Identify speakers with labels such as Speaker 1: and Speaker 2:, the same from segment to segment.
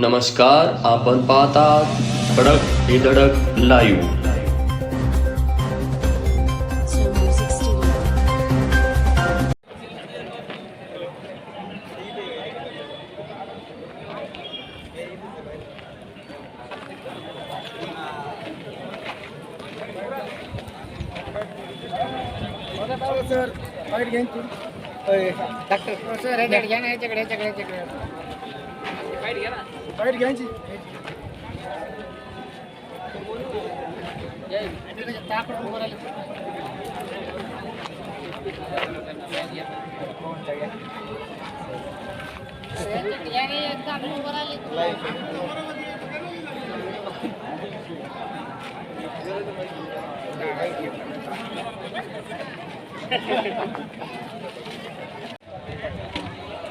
Speaker 1: नमस्कार आपण पाहतात धडक हे धडक लाईव्ह
Speaker 2: सर बाहेर घ्या ना तुम्ही. डॉक्टर
Speaker 3: सर ह्याच्याकडे घ्या ना ह्याच्याकडे ह्याच्याकडे ह्याच्याकडे
Speaker 2: बाहेर घ्यायची
Speaker 3: तापड उभं राहिलं. ह्याच्याकडे घ्या ना, तापड उभं राहिलं.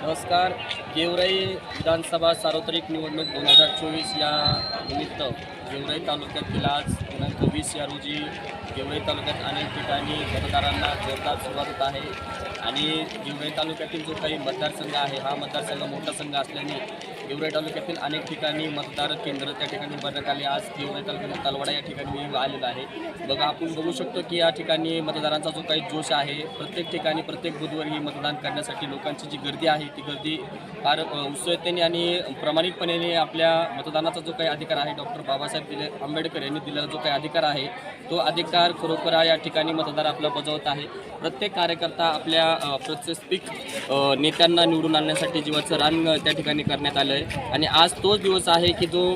Speaker 4: नमस्कार गेवराई विधानसभा सार्वत्रिक निवडणूक दोन हजार चोवीस या निमित्त गेवराई तालुक्यातील आज दिनांक वीस या रोजी गेवराई तालुक्यात अनेक ठिकाणी मतदारांना जोरदार सुरुवात होत आहे. आणि गेवराई तालुक्यातील जो काही मतदारसंघ आहे हा मतदारसंघ मोठा संघ असल्याने गेवराई तालुक्यातील अनेक ठिकाणी मतदार केंद्र त्या ठिकाणी उभारण्यात आले. आज गेवराई तालुक्यातील तलवाडा या ठिकाणी मी आहे. बघा आपण बघू शकतो की या ठिकाणी मतदारांचा जो काही जोश आहे प्रत्येक ठिकाणी प्रत्येक बुधवारी ही मतदान करण्यासाठी लोकांची जी गर्दी आहे ती गर्दी फार उत्सुकतेने आणि प्रामाणिकपणे आपल्या मतदानाचा जो काही अधिकार आहे डॉक्टर बाबासाहेब दिले आंबेडकर यांनी दिलेला जो काही अधिकार आहे तो अधिकार खरोखर या ठिकाणी मतदार आपला बजावत आहे. प्रत्येक कार्यकर्ता आपल्या प्रशस्तिक प्रत्येक नेत्यांना निवडून आणण्यासाठी जीवाचं रान त्या ठिकाणी करण्यात आलं आहे. आणि आज तोच दिवस आहे की जो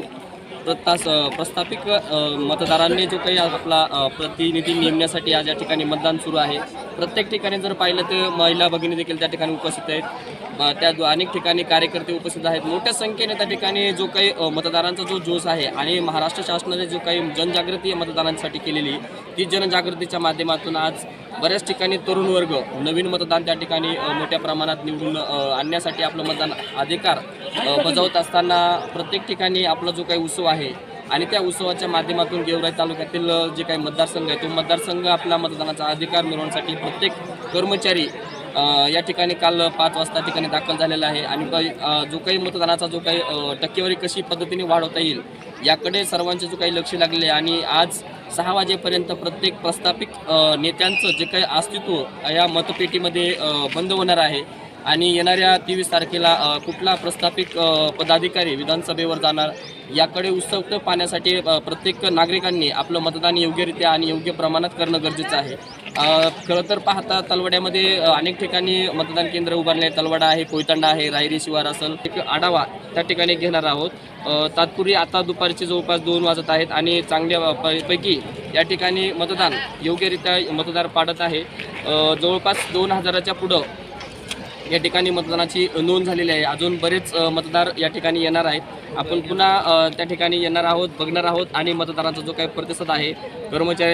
Speaker 4: प्रत्तास प्रस्थापित मतदारांनी जो काही आपला प्रतिनिधी नेमण्यासाठी आज या ठिकाणी मतदान सुरू आहे. प्रत्येक ठिकाणी जर पाहिलं तर महिला भगिनी देखील त्या ठिकाणी उपस्थित आहेत. त्या अनेक ठिकाणी कार्यकर्ते उपस्थित आहेत. मोठ्या संख्येने त्या ठिकाणी जो काही मतदारांचा जो जोश आहे आणि महाराष्ट्र शासनाने जो काही जनजागृती मतदारांसाठी केलेली ती जनजागृतीच्या माध्यमातून आज बऱ्याच ठिकाणी तरुण वर्ग नवीन मतदान त्या ठिकाणी मोठ्या प्रमाणात निवडून आणण्यासाठी आपलं मतदान अधिकार बजावत असताना प्रत्येक ठिकाणी आपला जो काही उत्सव आहे आणि त्या उत्सवाच्या माध्यमातून गेवराई तालुक्यातील जे काही मतदारसंघ आहे तो मतदारसंघ आपला मतदानाचा अधिकार मिळवण्यासाठी प्रत्येक कर्मचारी या ठिकाणी काल पाच वाजता ठिकाणी दाखल झालेला आहे. आणि जो काही मतदानाचा जो काही टक्केवारी कशी पद्धतीने वाढवता येईल याकडे सर्वांचे जो काही लक्ष लागले आणि आज सहा वाजेपर्यंत प्रत्येक प्रस्थापित नेत्यांचं जे काही अस्तित्व या मतपेटीमध्ये बंद होणार आहे आणि येणाऱ्या तेवीस तारखेला कुठला प्रस्थापित पदाधिकारी विधानसभेवर जाणार याकडे उत्सुकता पाहण्यासाठी प्रत्येक नागरिकांनी आपलं मतदान योग्यरित्या आणि योग्य प्रमाणात करणं गरजेचं आहे. खरं तर पाहता तलवड्यामध्ये अनेक ठिकाणी मतदान केंद्र उभारले तलवडा तलवाडा आहे कोयतांडा आहे रायरी शिवार असेल. एक आढावा त्या ठिकाणी घेणार आहोत. तात्पुरी आता दुपारचे जवळपास दोन वाजत आहेत आणि चांगल्या पैकी या ठिकाणी मतदान योग्यरित्या मतदार पाडत आहे. जवळपास दोन हजाराच्या पुढं या ठिकाणी मतदानाची नोंद झालेली आहे. अजून बरेच मतदार या ठिकाणी येणार आहेत. आपण पुन्हा त्या ठिकाणी येणार आहोत बघणार आहोत आणि मतदारांचा जो काही प्रतिसाद आहे कर्मचारी